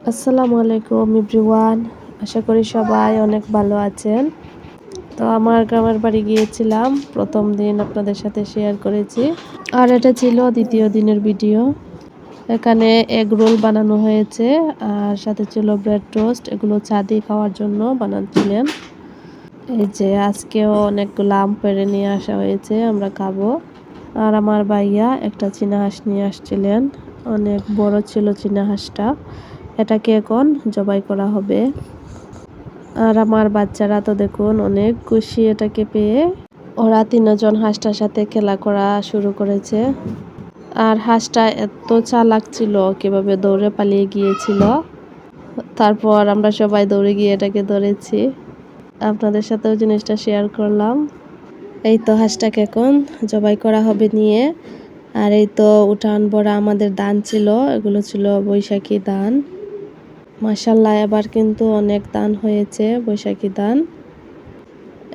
আসসালামু আলাইকুম এভরিওয়ান। আশা করি সবাই অনেক ভালো আছেন। তো আমার গ্রামের বাড়ি গিয়েছিলাম, প্রথম দিন আপনাদের সাথে শেয়ার করেছি। আর এটা ছিল দ্বিতীয় দিনের ভিডিও এখানে এগ রোল বানানো হয়েছে, আর সাথে ছিল ব্রেড টোস্ট এগুলো চা দিয়ে খাওয়ার জন্য বানাচ্ছিলেন। এই যে আজকেও অনেকগুলো আম পেড়ে নিয়ে আসা হয়েছে, আমরা খাব। আর আমার ভাইয়া একটা চীনা হাঁস নিয়ে আসছিলেন, অনেক বড় ছিল চীনা হাঁসটা। এটাকে এখন জবাই করা হবে। আর আমার বাচ্চারা তো দেখুন অনেক খুশি এটাকে পেয়ে। ওরা তিনজন হাঁসটার সাথে খেলা করা শুরু করেছে। আর হাঁসটা এত চালাক ছিল, কীভাবে দৌড়ে পালিয়ে গিয়েছিল। তারপর আমরা সবাই দৌড়ে গিয়ে এটাকে ধরেছি। আপনাদের সাথেও জিনিসটা শেয়ার করলাম। এই তো হাঁসটাকে এখন জবাই করা হবে নিয়ে। আর এই তো উঠান বড়া আমাদের দান ছিল, এগুলো ছিল বৈশাখী দান। মাসাল্লাহ এবার কিন্তু অনেক দান হয়েছে, বৈশাখী দান।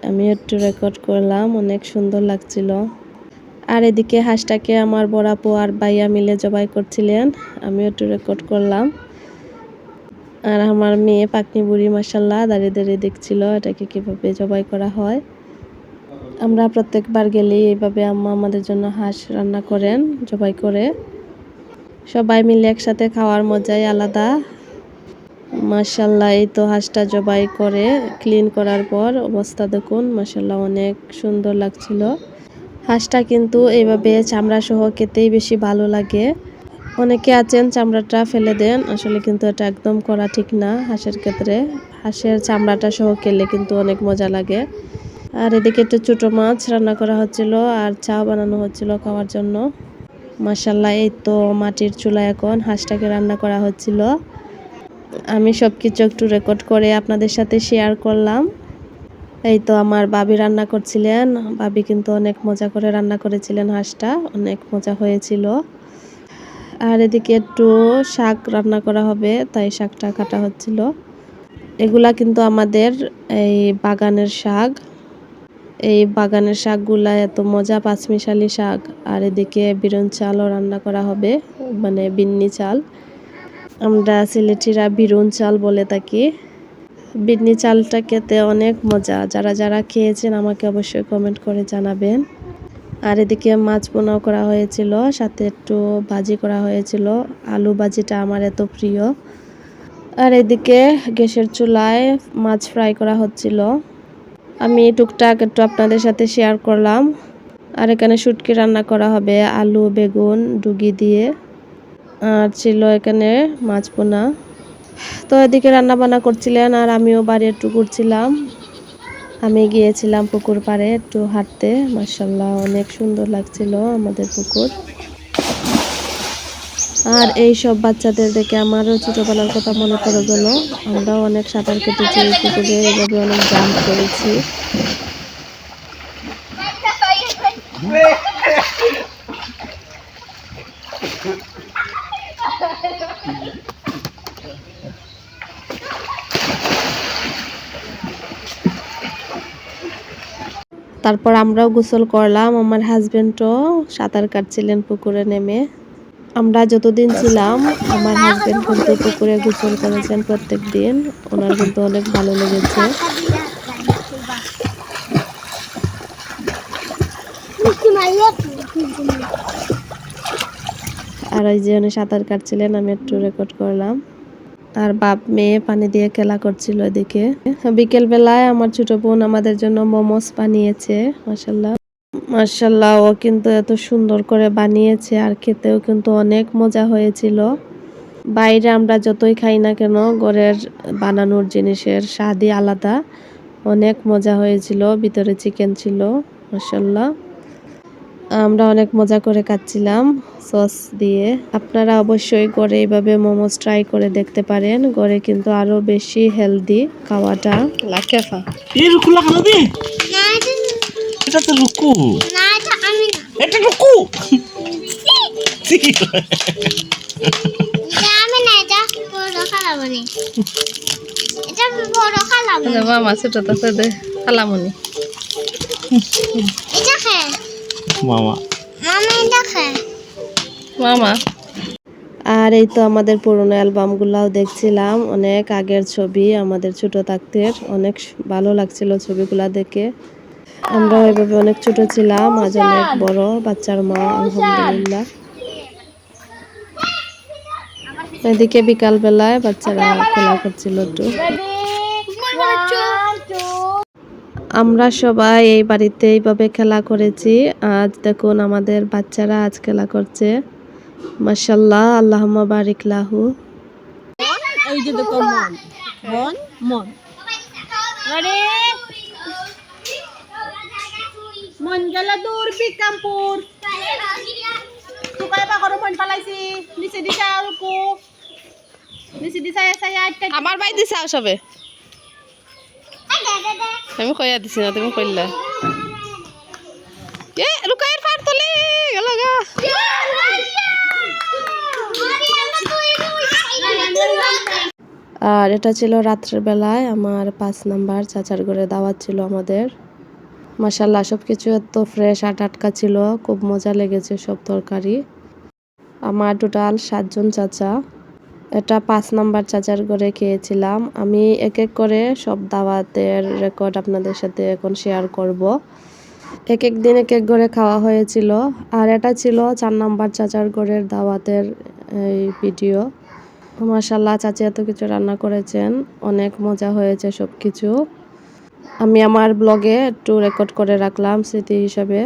আমি একটু রেকর্ড করলাম, অনেক সুন্দর লাগছিল। আর এদিকে হাঁসটাকে আমার বড়াপো আর বাইয়া মিলে জবাই করছিলেন আমি একটু রেকর্ড করলাম। আর আমার মেয়ে পাকনি বুড়ি মাসাল্লাহ দাঁড়িয়ে দাঁড়িয়ে দেখছিল এটাকে কীভাবে জবাই করা হয়। আমরা প্রত্যেকবার গেলেই এইভাবে আম্মা আমাদের জন্য হাঁস রান্না করেন, জবাই করে। সবাই মিলে একসাথে খাওয়ার মজাই আলাদা। মাসাল্লাহ এই তো হাঁসটা জবাই করে ক্লিন করার পর অবস্থা দেখুন মাসাল্লাহ অনেক সুন্দর লাগছিল। হাঁসটা কিন্তু এইভাবে চামড়া সহ খেতেই বেশি ভালো লাগে। অনেকে আছেন চামড়াটা ফেলে দেন, আসলে কিন্তু এটা একদম করা ঠিক না হাঁসের ক্ষেত্রে। হাঁসের চামড়াটা সহ খেলে কিন্তু অনেক মজা লাগে। আর এদিকে একটু ছোটো মাছ রান্না করা হচ্ছিল আর চা বানানো হচ্ছিল খাওয়ার জন্য। মাসাল্লাহ এই তো মাটির চুলা এখন হাঁসটাকে রান্না করা হচ্ছিল। আমি সব কিছু একটু রেকর্ড করে আপনাদের সাথে শেয়ার করলাম। এই তো আমার বাবি রান্না করছিলেন। বাবি কিন্তু অনেক মজা করে রান্না করেছিলেন হাঁসটা, অনেক মজা হয়েছিল। আর এদিকে একটু শাক রান্না করা হবে, তাই শাকটা কাটা হচ্ছিল। এগুলা কিন্তু আমাদের এই বাগানের শাক। এই বাগানের শাকগুলা এত মজা, পাঁচমিশালি শাক। আর এদিকে বিরন চালও রান্না করা হবে মানে বিন্নি চাল। আমরা সিলেটিরা বিরুন চাল বলে থাকি। বিন্নি চালটা খেতে অনেক মজা। যারা যারা খেয়েছেন আমাকে অবশ্যই কমেন্ট করে জানাবেন। আর এদিকে মাছ বোনাও করা হয়েছিল, সাথে একটু ভাজি করা হয়েছিল। আলু ভাজিটা আমার এত প্রিয়। আর এদিকে গ্যাসের চুলায় মাছ ফ্রাই করা হচ্ছিল। আমি টুকটাক একটু আপনাদের সাথে শেয়ার করলাম। আর এখানে শুটকি রান্না করা হবে, আলু, বেগুন, ডুগি দিয়ে। আর ছিল এখানে মাছ পোনা। তো এদিকে রান্না বান্না করছিলেন আর আমিও বাড়ি একটু ঘুরছিলাম। আমি গিয়েছিলাম পুকুর পাড়ে একটু হাঁটতে। মার্শাল্লাহ অনেক সুন্দর লাগছিল আমাদের পুকুর। আর এই সব বাচ্চাদের দেখে আমারও ছোটোবেলার কথা মনে পড়ে গেল। আমরাও অনেক সাঁতার কেটেছি, পুকুরে এভাবে অনেক জাম্প করেছি। তারপর আমরাও গোসল করলাম, আমার হাজবেন্ডও সাঁতার কাটছিলেন পুকুরে নেমে। আমরা যতদিন ছিলাম, আমার হাজবেন্ড কিন্তু পুকুরে গোসল করেছেন প্রত্যেক দিন ওনার কিন্তু অনেক ভালো লেগেছে। আর ওই যে উনি সাঁতার কাটছিলেন, আমি একটু রেকর্ড করলাম। আর বাপ মেয়ে পানি দিয়ে খেলা করছিল এদিকে। বিকেল বেলায় আমার ছোট বোন আমাদের জন্য মোমোস বানিয়েছে মাসাল্লাহ মাসাল্লাহ ও কিন্তু এত সুন্দর করে বানিয়েছে আর খেতেও কিন্তু অনেক মজা হয়েছিল। বাইরে আমরা যতই খাই না কেন, ঘরের বানানোর জিনিসের স্বাদই আলাদা। অনেক মজা হয়েছিল, ভিতরে চিকেন ছিল মাসাল্লাহ আমরা অনেক মজা করে খাচ্ছিলাম সস দিয়ে। আপনারা অবশ্যই ঘরে এইভাবে মোমোস ট্রাই করে দেখতে পারেন। ঘরে কিন্তু আরও বেশি হেলদি খাওয়াটা। লাকেফা এই রুকু লাগানো দে। এটা তো রুকু। এটা রুকু। মামা ছোট তো খালামনি। মামা। মামা আর এই তো আমাদের পুরনো অ্যালবামগুলাও দেখছিলাম অনেক আগের ছবি আমাদের ছোট থাকতে অনেক ভালো লাগছিল ছবিগুলা দেখে। আমরা ওইভাবে অনেক ছোট ছিলাম আজ অনেক বড় বাচ্চার মা আলহামদুলিল্লাহ। এদিকে বিকাল বেলায় বাচ্চারা খেলা করছিল একটু। আমরা সবাই এই বাড়িতে এইভাবে খেলা করেছি। আজ দেখুন আমাদের বাচ্চারা আজ খেলা করছে। মাশাল্লাহ আল্লাহ বারিক লাহু। এই যে দেখো মন। মন মন। মন গেলে দূর আমার বাই দিছে সবে? আমি কইয়া দিছি না, তুমি কইলা। এ রুকায়ের পার তলে গেল গা। আর এটা ছিল রাত্রের বেলায়, আমার পাঁচ নাম্বার চাচার ঘরে দাওয়াত ছিল আমাদের। মাসাল্লাহ সব কিছু এত ফ্রেশ আট আটকা ছিল, খুব মজা লেগেছে সব তরকারি। আমার টোটাল সাতজন চাচা। এটা পাঁচ নাম্বার চাচার ঘরে খেয়েছিলাম। আমি এক এক করে সব দাওয়াতের রেকর্ড আপনাদের সাথে এখন শেয়ার করব। এক এক দিন এক এক ঘরে খাওয়া হয়েছিল। আর এটা ছিল চার নাম্বার চাচার ঘরের দাওয়াতের, এই ভিডিও মাশাল্লাহ চাচি এত কিছু রান্না করেছেন। অনেক মজা হয়েছে সব কিছু আমি আমার ব্লগে একটু রেকর্ড করে রাখলাম স্মৃতি হিসাবে।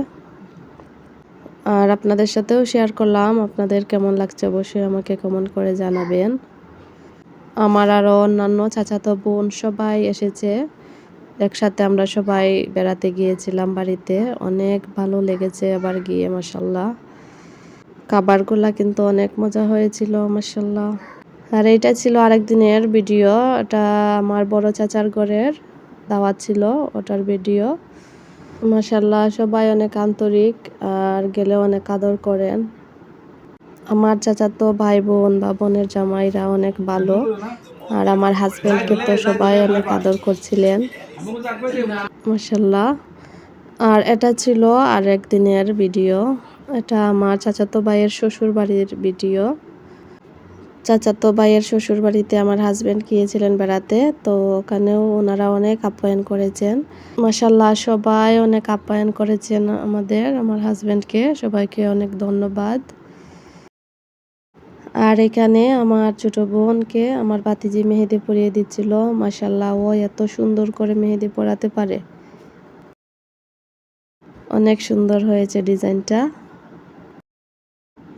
আর আপনাদের সাথেও শেয়ার করলাম। আপনাদের কেমন লাগছে অবশ্যই আমাকে কমেন্ট করে জানাবেন। আমার আরও অন্যান্য চাচাতো বোন সবাই এসেছে। একসাথে আমরা সবাই বেড়াতে গিয়েছিলাম বাড়িতে। অনেক ভালো লেগেছে আবার গিয়ে মাসাল্লাহ খাবারগুলা কিন্তু অনেক মজা হয়েছিল মাসাল্লাহ আর এইটা ছিল আরেক দিনের ভিডিও। এটা আমার বড় চাচার ঘরের দাওয়াত ছিল ওটার ভিডিও। মাসাল্লাহ সবাই অনেক আন্তরিক আর গেলে অনেক আদর করেন। আমার চাচাতো ভাই বোন বা বোনের জামাইরা অনেক ভালো আর আমার হাজবেন্ডকে তো সবাই অনেক আদর করছিলেন। মাসাল্লাহ আর এটা ছিল আর একদিনের ভিডিও এটা আমার চাচাতো ভাইয়ের শ্বশুর বাড়ির ভিডিও চাচাতো ভাইয়ের শ্বশুর বাড়িতে আমার হাজবেন্ড গিয়েছিলেন বেড়াতে, তো ওখানেও ওনারা অনেক আপ্যায়ন করেছেন। মাসাল্লাহ সবাই অনেক আপ্যায়ন করেছেন আমাদের, আমার হাজবেন্ডকে সবাইকে অনেক ধন্যবাদ। আর এখানে আমার ছোট বোনকে আমার বাতিজি মেহেদি পরিয়ে দিচ্ছিল মাসাল্লাহ ও এত সুন্দর করে মেহেদি পরাতে পারে। অনেক সুন্দর হয়েছে ডিজাইনটা।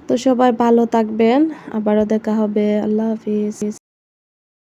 তো সবাই ভালো থাকবেন। আবারও দেখা হবে। আল্লাহ হাফিজ।